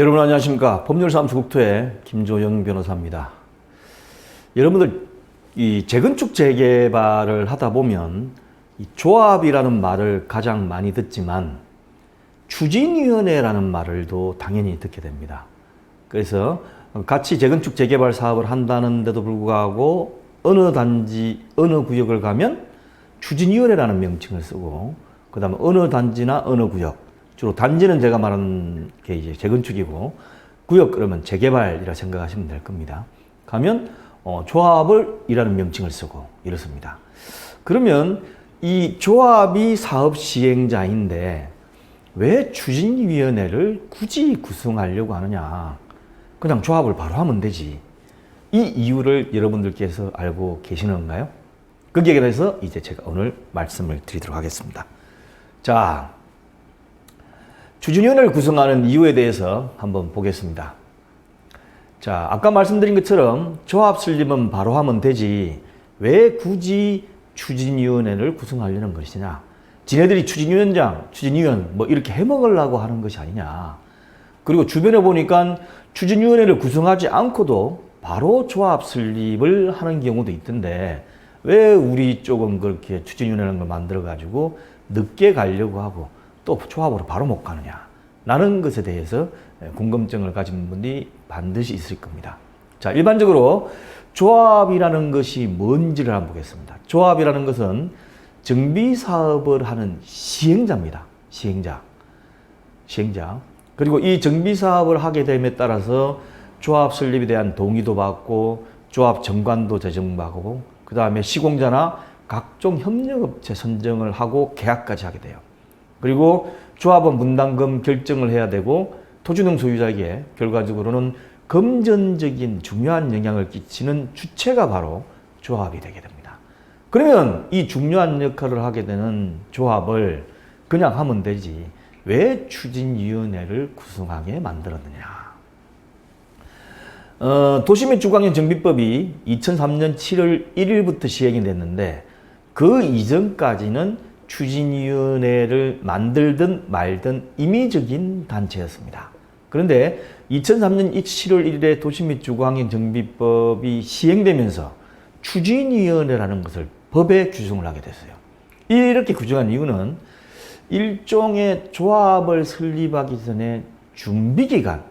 여러분 안녕하십니까 법률사무소국토의 김조영 변호사입니다. 여러분들 이 재건축 재개발을 하다 보면 이 조합이라는 말을 가장 많이 듣지만 추진위원회라는 말을도 당연히 듣게 됩니다. 그래서 같이 재건축 재개발 사업을 한다는데도 불구하고 어느 단지 어느 구역을 가면 추진위원회라는 명칭을 쓰고 그다음에 어느 단지나 어느 구역 주로 단지는 제가 말하는 게 이제 재건축이고 구역 그러면 재개발이라 생각하시면 될 겁니다. 가면 어, 조합을 이라는 명칭을 쓰고 이렇습니다. 그러면 이 조합이 사업 시행자인데 왜 추진위원회를 굳이 구성하려고 하느냐? 그냥 조합을 바로 하면 되지. 이 이유를 여러분들께서 알고 계시는가요? 거기에 대해서 이제 제가 오늘 말씀을 드리도록 하겠습니다. 자, 추진위원회를 구성하는 이유에 대해서 한번 보겠습니다. 자, 아까 말씀드린 것처럼 조합 설립은 바로 하면 되지 왜 굳이 추진위원회를 구성하려는 것이냐? 지네들이 추진위원장, 추진위원 뭐 이렇게 해먹으려고 하는 것이 아니냐? 그리고 주변에 보니까 추진위원회를 구성하지 않고도 바로 조합 설립을 하는 경우도 있던데 왜 우리 쪽은 그렇게 추진위원회라는 걸 만들어 가지고 늦게 가려고 하고 또 조합으로 바로 못 가느냐? 라는 것에 대해서 궁금증을 가진 분들이 반드시 있을 겁니다. 자, 일반적으로 조합이라는 것이 뭔지를 한번 보겠습니다. 조합이라는 것은 정비 사업을 하는 시행자입니다. 시행자. 시행자. 그리고 이 정비 사업을 하게 됨에 따라서 조합 설립에 대한 동의도 받고 조합 정관도 제정받고 그 다음에 시공자나 각종 협력업체 선정을 하고 계약까지 하게 돼요. 그리고 조합원 분담금 결정을 해야 되고 토지농 소유자에게 결과적으로는 금전적인 중요한 영향을 끼치는 주체가 바로 조합이 되게 됩니다. 그러면 이 중요한 역할을 하게 되는 조합을 그냥 하면 되지 왜 추진위원회를 구성하게 만들었느냐? 어, 도시 및 주광역 정비법이 2003년 7월 1일부터 시행이 됐는데 그 이전까지는 추진위원회를 만들든 말든 임의적인 단체였습니다. 그런데 2003년 7월 1일에 도시 및 주거환경 정비법이 시행되면서 추진위원회라는 것을 법에 규정을 하게 됐어요. 이렇게 규정한 이유는 일종의 조합을 설립하기 전에 준비 기간,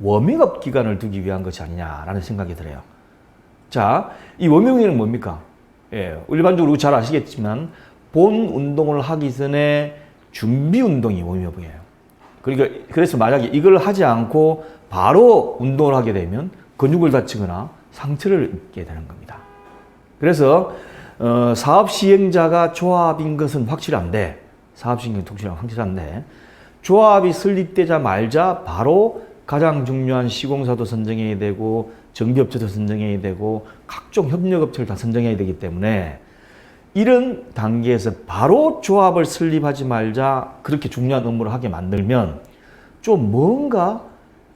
워밍업 기간을 두기 위한 것이 아니냐라는 생각이 들어요. 자, 이 워밍업은 뭡니까? 예, 일반적으로 잘 아시겠지만 본 운동을 하기 전에 준비 운동이 워밍업이에요. 그러니까 그래서 만약에 이걸 하지 않고 바로 운동을 하게 되면 근육을 다치거나 상처를 입게 되는 겁니다. 그래서 어, 사업 시행자가 조합인 것은 확실한데 사업 시행자 독실한 확실한데 조합이 설립되자마자 바로 가장 중요한 시공사도 선정해야 되고 정비업체도 선정해야 되고 각종 협력업체를 다 선정해야 되기 때문에 이런 단계에서 바로 조합을 설립하지 말자 그렇게 중요한 업무를 하게 만들면 좀 뭔가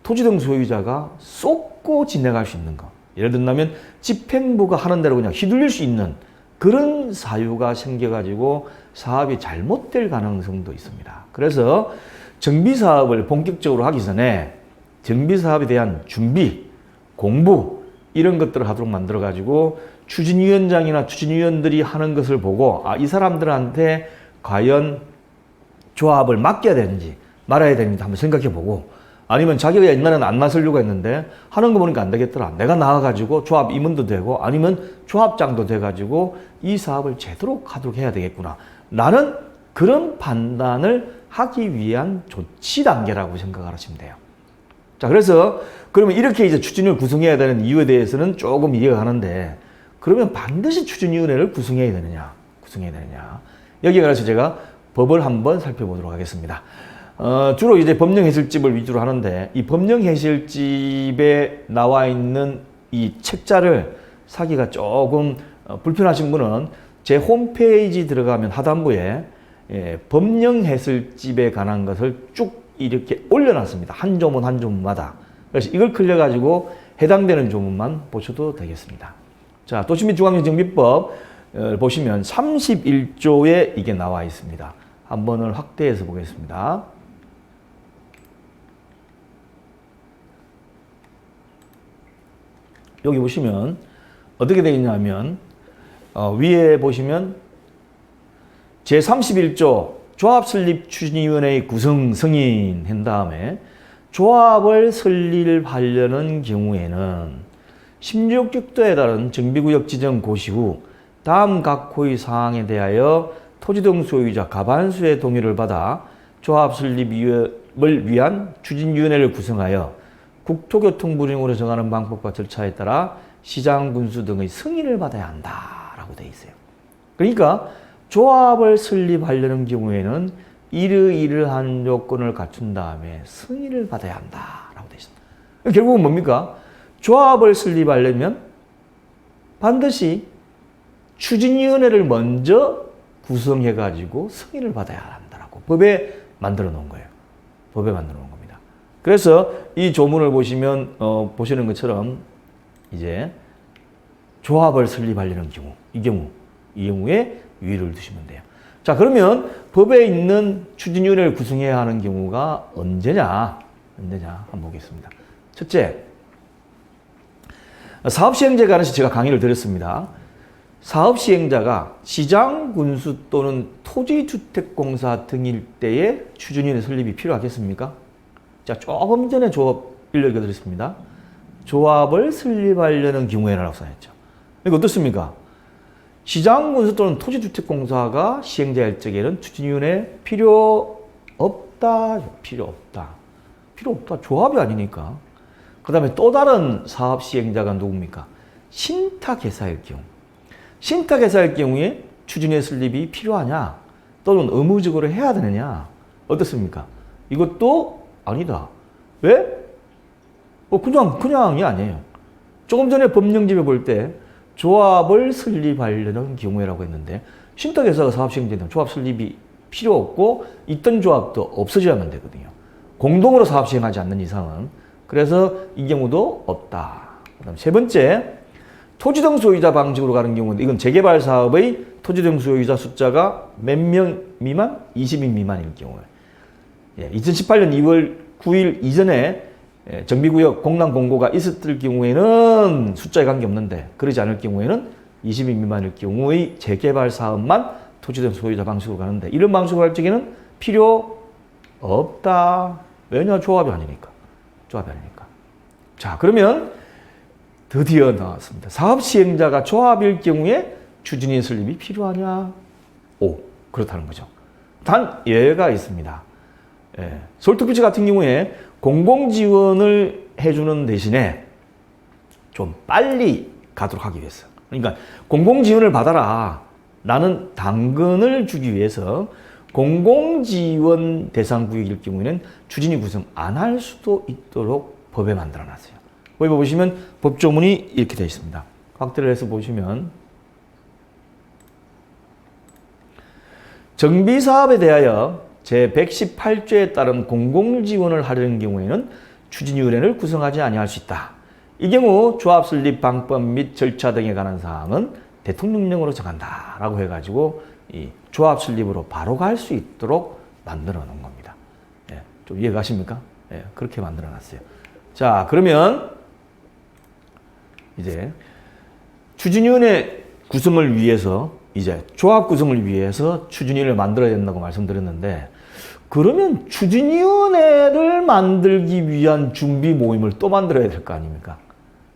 토지등 소유자가 쏟고 지내갈 수 있는 거. 예를 든다면 집행부가 하는 대로 그냥 휘둘릴 수 있는 그런 사유가 생겨가지고 사업이 잘못될 가능성도 있습니다. 그래서 정비 사업을 본격적으로 하기 전에 정비 사업에 대한 준비, 공부 이런 것들을 하도록 만들어 가지고 추진위원장이나 추진위원들이 하는 것을 보고 아, 이 사람들한테 과연 조합을 맡겨야 되는지 말아야 되는지 한번 생각해 보고 아니면 자기가 옛날에는 안 나서려고 했는데 하는 거 보니까 안 되겠더라. 내가 나와가지고 조합 임원도 되고 아니면 조합장도 돼가지고 이 사업을 제대로 하도록 해야 되겠구나. 나는 그런 판단을 하기 위한 조치 단계라고 생각을 하시면 돼요. 자, 그래서 그러면 이렇게 이제 추진을 구성해야 되는 이유에 대해서는 조금 이해가 가는데 그러면 반드시 추진위원회를 구성해야 되느냐? 구성해야 되느냐? 여기에 관해서 제가 법을 한번 살펴보도록 하겠습니다. 어, 주로 이제 법령 해설집을 위주로 하는데 이 법령 해설집에 나와 있는 이 책자를 사기가 조금 어, 불편하신 분은 제 홈페이지 들어가면 하단부에 예, 법령 해설집에 관한 것을 쭉 이렇게 올려놨습니다. 한 조문 한 조문마다. 그래서 이걸 클릭해가지고 해당되는 조문만 보셔도 되겠습니다. 자, 도시민 주거안정정비법 보시면 31조에 이게 나와 있습니다. 한 번을 확대해서 보겠습니다. 여기 보시면 어떻게 되어 있냐면 어, 위에 보시면 제31조 조합 설립 추진위원회 구성 승인한 다음에 조합을 설립하려는 경우에는 16족도에 따른 정비구역 지정 고시 후 다음 각 호의 사항에 대하여 토지 등 소유자 가반수의 동의를 받아 조합 설립을 위한 추진위원회를 구성하여 국토교통부 등으로 정하는 방법과 절차에 따라 시장 군수 등의 승인을 받아야 한다라고 되어 있어요. 그러니까 조합을 설립하려는 경우에는 이러이러한 요건을 갖춘 다음에 승인을 받아야 한다라고 되어 있습니다. 결국은 뭡니까? 조합을 설립하려면 반드시 추진위원회를 먼저 구성해 가지고 승인을 받아야 한다라고 법에 만들어 놓은 거예요. 법에 만들어 놓은 겁니다. 그래서 이 조문을 보시면 어, 보시는 것처럼 이제 조합을 설립하려는 경우 이 경우 이 경우에 유의를 두시면 돼요. 자 그러면 법에 있는 추진위원회를 구성해야 하는 경우가 언제냐 언제냐 한번 보겠습니다. 첫째 사업시행자에 관해서 제가 강의를 드렸습니다. 사업시행자가 시장 군수 또는 토지주택공사 등일 때에 추진위원회 설립이 필요하겠습니까? 자 조금 전에 조합 읽어드렸습니다. 조합을 설립하려는 경우에라고 써있죠. 이거 어떻습니까? 시장 군수 또는 토지주택공사가 시행자일 적에는 추진위원회 필요 없다. 필요 없다. 필요 없다. 조합이 아니니까. 그 다음에 또 다른 사업 시행자가 누굽니까? 신탁회사일 경우. 신탁회사일 경우에 추진위원회 설립이 필요하냐? 또는 의무적으로 해야 되느냐? 어떻습니까? 이것도 아니다. 왜? 어, 그냥, 그냥이 아니에요. 조금 전에 법령집에 볼 때 조합을 설립하려는 경우에라고 했는데 신탁회사가 사업시행되면 조합 설립이 필요 없고 있던 조합도 없어져야만 되거든요. 공동으로 사업 시행하지 않는 이상은 그래서 이 경우도 없다. 그다음 세 번째 토지등 소유자 방식으로 가는 경우는 이건 재개발 사업의 토지등 소유자 숫자가 몇 명 미만? 20인 미만일 경우에 예, 2018년 2월 9일 이전에 예, 정비구역 공란 공고가 있었을 경우에는 숫자에 관계없는데 그러지 않을 경우에는 20인 미만일 경우의 재개발 사업만 토지등 소유자 방식으로 가는데 이런 방식으로 할 적에는 필요 없다. 왜냐 조합이 아니니까. 조합이 아니니까. 자 그러면 드디어 나왔습니다. 사업 시행자가 조합일 경우에 추진인 설립이 필요하냐? 오 그렇다는 거죠. 단 예외가 있습니다. 예, 서울특별시 같은 경우에 공공지원을 해주는 대신에 좀 빨리 가도록 하기 위해서. 그러니까 공공지원을 받아라. 라는 당근을 주기 위해서 공공지원 대상 구역일 경우에는 추진위 구성 안 할 수도 있도록 법에 만들어 놨어요. 거기 보시면 법조문이 이렇게 되어 있습니다. 확대를 해서 보시면 정비 사업에 대하여 제118조에 따른 공공지원을 하려는 경우에는 추진위원회를 구성하지 아니할 수 있다. 이 경우 조합 설립 방법 및 절차 등에 관한 사항은 대통령령으로 정한다라고 해가지고 이 조합 설립으로 바로 갈 수 있도록 만들어 놓은 겁니다. 예, 좀 이해 가십니까? 예, 그렇게 만들어 놨어요. 자, 그러면 이제 추진위원회 구성을 위해서 이제 조합 구성을 위해서 추진위원회를 만들어야 된다고 말씀드렸는데 그러면 추진위원회를 만들기 위한 준비 모임을 또 만들어야 될 거 아닙니까?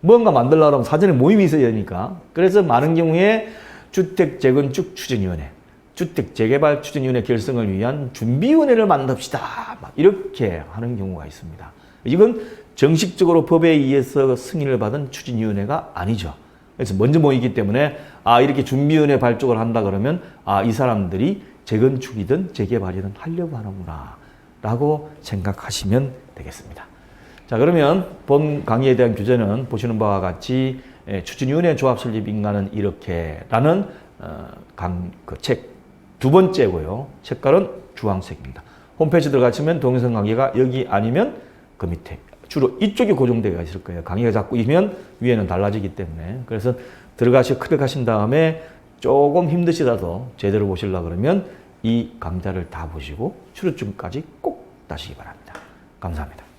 뭔가 만들려면 사전에 모임이 있어야 되니까. 그래서 많은 경우에 주택 재건축 추진위원회, 주택 재개발 추진위원회 결성을 위한 준비위원회를 만듭시다. 막 이렇게 하는 경우가 있습니다. 이건 정식적으로 법에 의해서 승인을 받은 추진위원회가 아니죠. 그래서 먼저 모이기 때문에 아 이렇게 준비위원회 발족을 한다 그러면 아 이 사람들이 재건축이든 재개발이든 하려고 하는구나 라고 생각하시면 되겠습니다. 자 그러면 본 강의에 대한 교재는 보시는 바와 같이 예, 추진위원회 조합 설립 인가는 이렇게 라는 어, 강그 책 두 번째고요. 책깔은 주황색입니다. 홈페이지 들어가시면 동영상 강의가 여기 아니면 그 밑에 주로 이쪽이 고정되어 있을 거예요. 강의가 자꾸 이면 위에는 달라지기 때문에 그래서 들어가시 클릭하신 다음에 조금 힘드시다도 제대로 보시려 그러면 이 강좌를 다 보시고 출요증까지 꼭 따시기 바랍니다. 감사합니다.